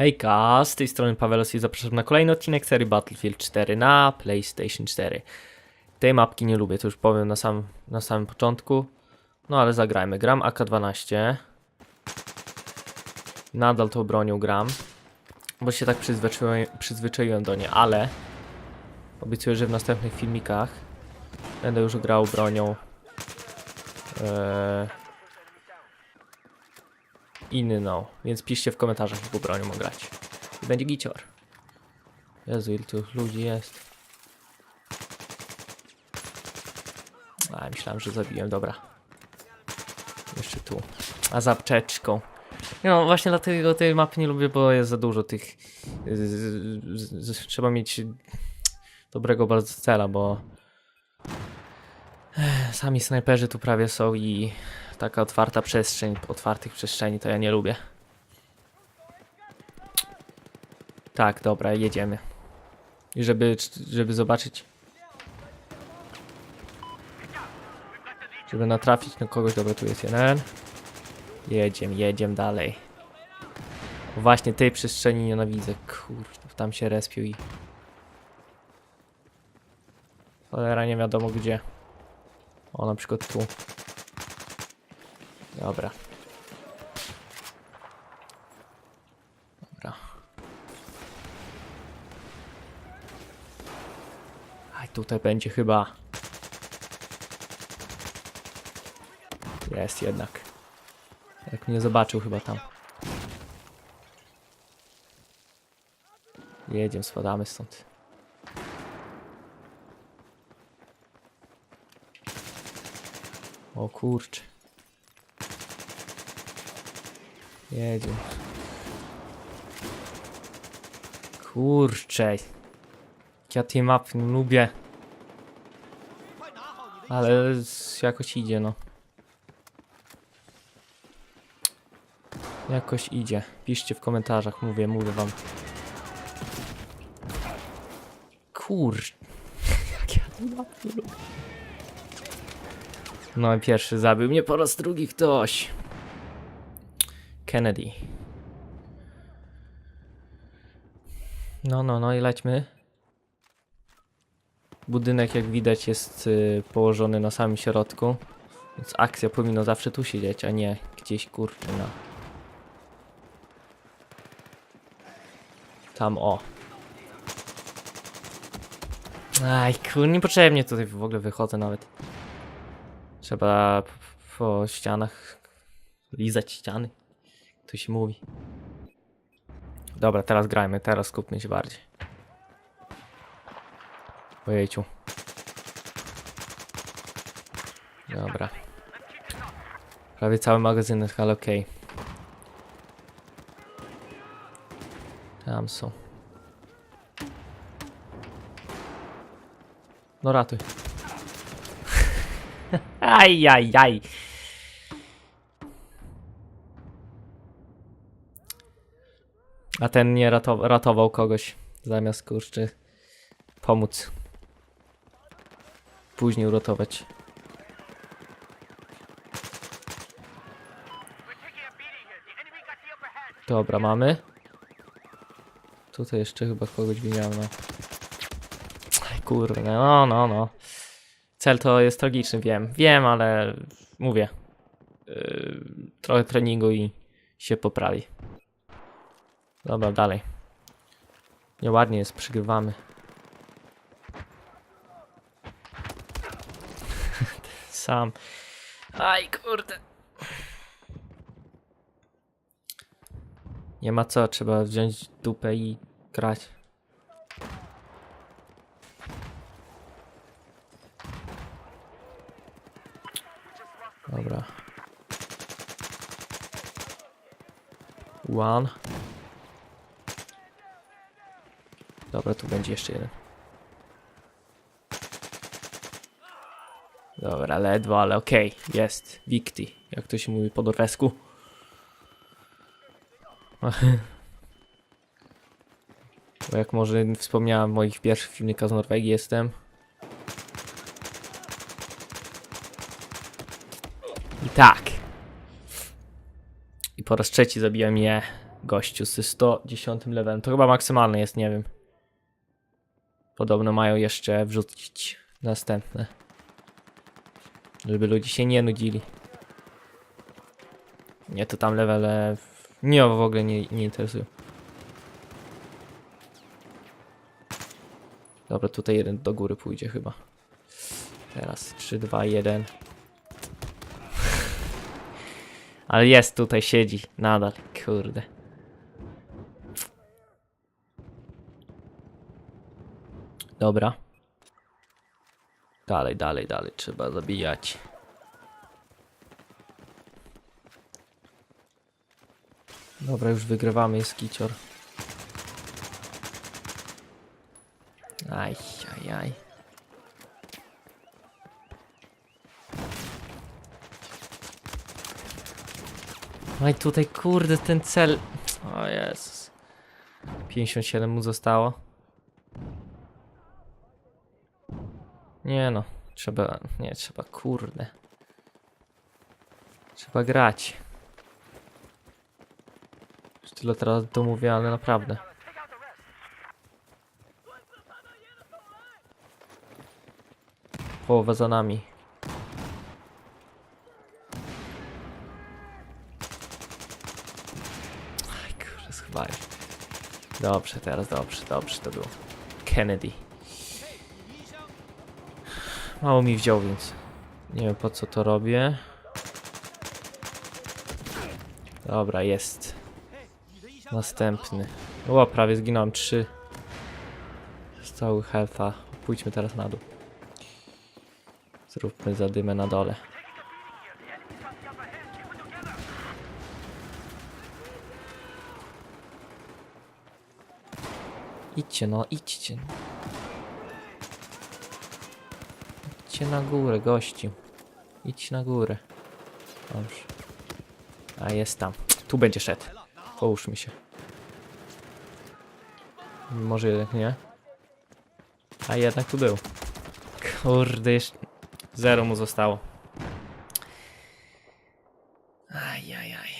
Hejka, z tej strony Pawelos i zapraszam na kolejny odcinek serii Battlefield 4 na PlayStation 4. Tej mapki nie lubię, to już powiem na, sam, na samym początku. No ale zagrajmy. Gram AK-12. Nadal tą bronią gram, bo się tak przyzwyczaiłem, przyzwyczaiłem do niej, ale obiecuję, że w następnych filmikach będę już grał bronią e, inną, więc piszcie w komentarzach, jaką bronią mam grać. I będzie gicior. Jezu, ile tu ludzi jest. A, myślałem, że zabiłem, dobra. Jeszcze tu. A za. No, właśnie dlatego tej mapy nie lubię, bo jest za dużo tych... Trzeba mieć dobrego bardzo cela, bo... Ech, Sami snajperzy tu prawie są i taka otwarta przestrzeń, otwartych przestrzeni to ja nie lubię. Tak, dobra, jedziemy. I żeby, żeby zobaczyć. Żeby natrafić na kogoś, dobra, tu jest jeden. Jedziemy, jedziemy dalej. Właśnie tej przestrzeni nienawidzę, kurde, tam się respił i... Cholera, nie wiadomo gdzie. O, na przykład tu. Dobra. Dobra. Aj, tutaj będzie chyba. Jest jednak. Jak mnie zobaczył chyba tam. Jedziemy, spadamy stąd. O kurczę. Jedziemy. Kurczę. Ja tej mapy nie lubię. Ale jakoś idzie, no. Jakoś idzie. Piszcie w komentarzach, mówię, mówię wam. Kur... Jak ja tej mapy nie lubię. No i pierwszy zabił mnie po raz drugi ktoś. Kennedy. No, no, no i lećmy. Budynek, jak widać, jest y, położony na samym środku. Więc akcja powinna zawsze tu siedzieć, a nie gdzieś kurczę. Tam o. Aj, kur, niepotrzebnie tutaj w ogóle wychodzę nawet. Trzeba p- po ścianach lizać ściany. To się mówi. Dobra, teraz grajmy, teraz skupmy się bardziej. Ojejciu. Dobra. Prawie cały magazynek, ale okej. Tam są. No ratuj. Aj, aj, aj. A ten nie ratow ratował kogoś, zamiast kurczę pomóc. Później uratować. Dobra, mamy. Tutaj jeszcze chyba kogoś widziałem, no. Kurde, no, no, no. Cel to jest tragiczny, wiem. Wiem, ale mówię. Yy, trochę treningu i się poprawi. Dobra, dalej. Nieładnie jest, przygrywamy. Sam. Aj, kurde. Nie ma co, trzeba wziąć dupę i grać. Dobra. One. Dobra, tu będzie jeszcze jeden. Dobra, ledwo, ale okej. Jest. Wikty. Jak to się mówi po norwesku. Bo jak może wspomniałem moich pierwszych filmikach z Norwegii jestem. I tak. I po raz trzeci zabiłem je gościu z 110 levelem. To chyba maksymalny jest, nie wiem. Podobno mają jeszcze wrzucić następne. Żeby ludzie się nie nudzili. Nie, to tam levele... Nie, w ogóle nie, nie interesują. Dobra, tutaj jeden do góry pójdzie chyba. Teraz 3, 2, 1. Ale jest tutaj, siedzi nadal. Kurde. Dobra. Dalej, dalej, dalej. Trzeba zabijać. Dobra, już wygrywamy, jest kicior. Aj, aj, aj. Tutaj, kurde, ten cel. O Jezus. 57 mu zostało. Nie no, trzeba, nie, trzeba, kurde. Trzeba grać. Już tyle teraz to mówię, ale naprawdę. Połowa za nami. Aj, kurde, schowałem. Dobrze, teraz dobrze, dobrze to było. Kennedy. Mało mi wziął, więc nie wiem po co to robię. Dobra, jest. Następny. O, prawie zginąłem. Trzy. Z cały healtha. Pójdźmy teraz na dół. Zróbmy zadymę na dole. Idźcie no, idźcie. Na górę, gościu. Idź na górę. Dobrze. A jest tam. Tu będzie szedł. Połóżmy się. Może jednak nie. A jednak tu był. Kurde, jeszcze... Zero mu zostało. Ajajaj.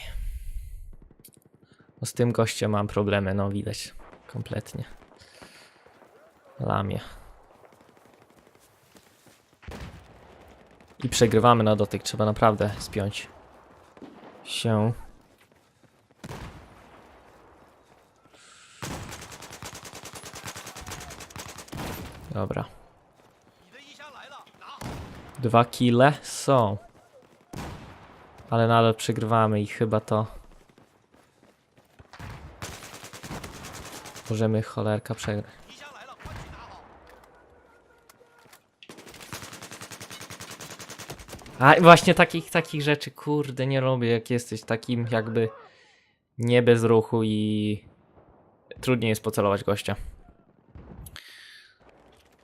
No z tym gościem mam problemy, no widać. Kompletnie. Lamie. I przegrywamy na dotyk. Trzeba naprawdę spiąć się. Dobra. Dwa kile są. Ale nadal przegrywamy i chyba to... Możemy cholerka przegrać. A właśnie takich, takich rzeczy, kurde, nie robię, jak jesteś takim jakby nie bez ruchu i trudniej jest pocelować gościa.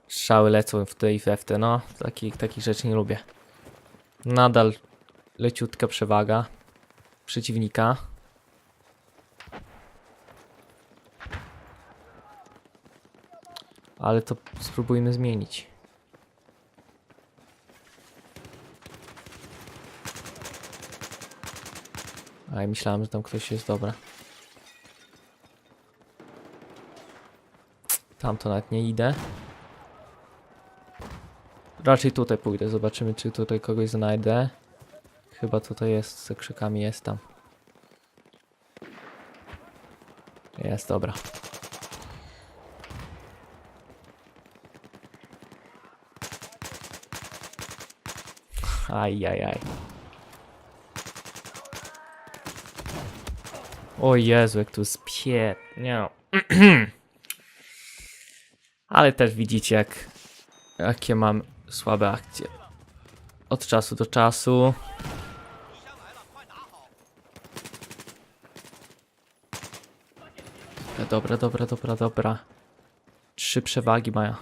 Strzały lecą w te i w no, takich, takich rzeczy nie lubię. Nadal leciutka przewaga przeciwnika. Ale to spróbujmy zmienić. A ja myślałem, że tam ktoś jest dobra. Tam to nawet nie idę. Raczej tutaj pójdę, zobaczymy czy tutaj kogoś znajdę. Chyba tutaj jest, z krzykami jest tam. Jest, dobra. Aj, aj, aj. O Jezu, jak tu spie... Nie. Ale też widzicie, jak... Jakie mam słabe akcje. Od czasu do czasu. Dobra, dobra, dobra, dobra. Trzy przewagi mają.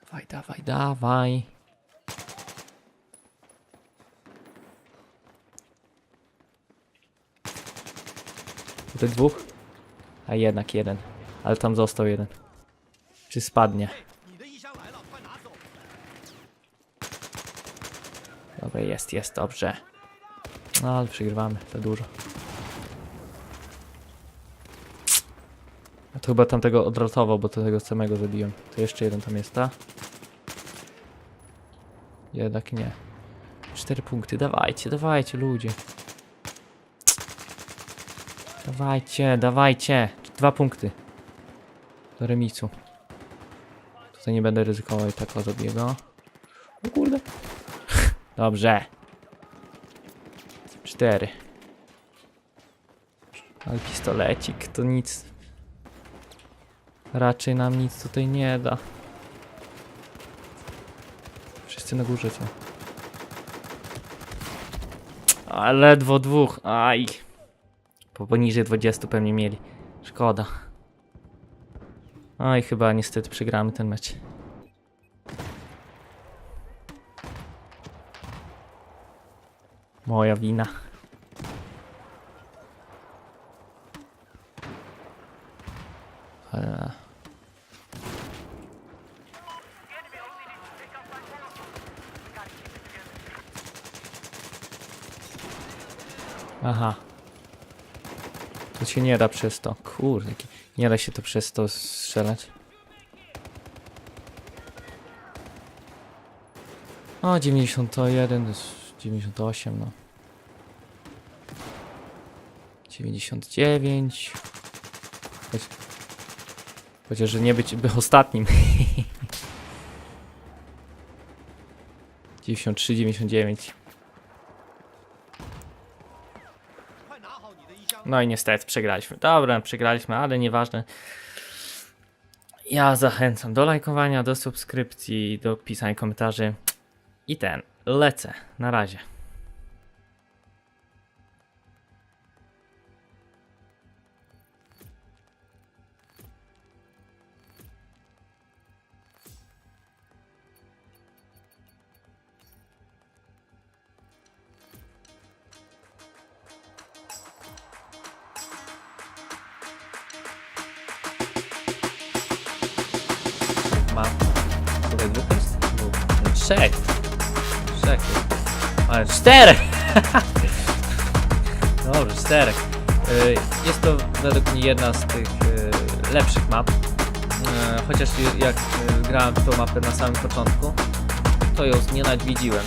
Dawaj, dawaj, dawaj. Tutaj dwóch? A jednak jeden. Ale tam został jeden. Czy spadnie? Dobra, jest, jest, dobrze. No ale przegrywamy, za dużo. A to chyba tamtego odratował, bo to tego samego zabiłem. To jeszcze jeden tam jest, ta? Jednak nie. Cztery punkty, dawajcie, dawajcie ludzie. Dawajcie, dawajcie. Dwa punkty. Do remisu. Tutaj nie będę ryzykował i tak o zabiję. O kurde. Dobrze. Cztery. Ale pistolecik to nic. Raczej nam nic tutaj nie da. Wszyscy na górze co? A ledwo dwóch. Aj. Po poniżej 20 pewnie mieli. Szkoda. Oj, chyba niestety przegramy ten mecz. Moja wina. Ale... Aha. To się nie da przez to. Kurde, nie da się to przez to strzelać. O, 91, to jest 98, no. 99. Choć, chociaż, że nie być by ostatnim. 93, 99. No i niestety przegraliśmy. Dobra, przegraliśmy, ale nieważne. Ja zachęcam do lajkowania, do subskrypcji, do pisania komentarzy. I ten, lecę. Na razie. Ma. Tutaj dwóch jest? Dwóch. No, Trzech. Trzech. Ale czterech! Dobrze, czterech. Y, Jest to według mnie jedna z tych y, lepszych map. Y, Chociaż jak grałem w tą mapę na samym początku, to ją znienawidziłem.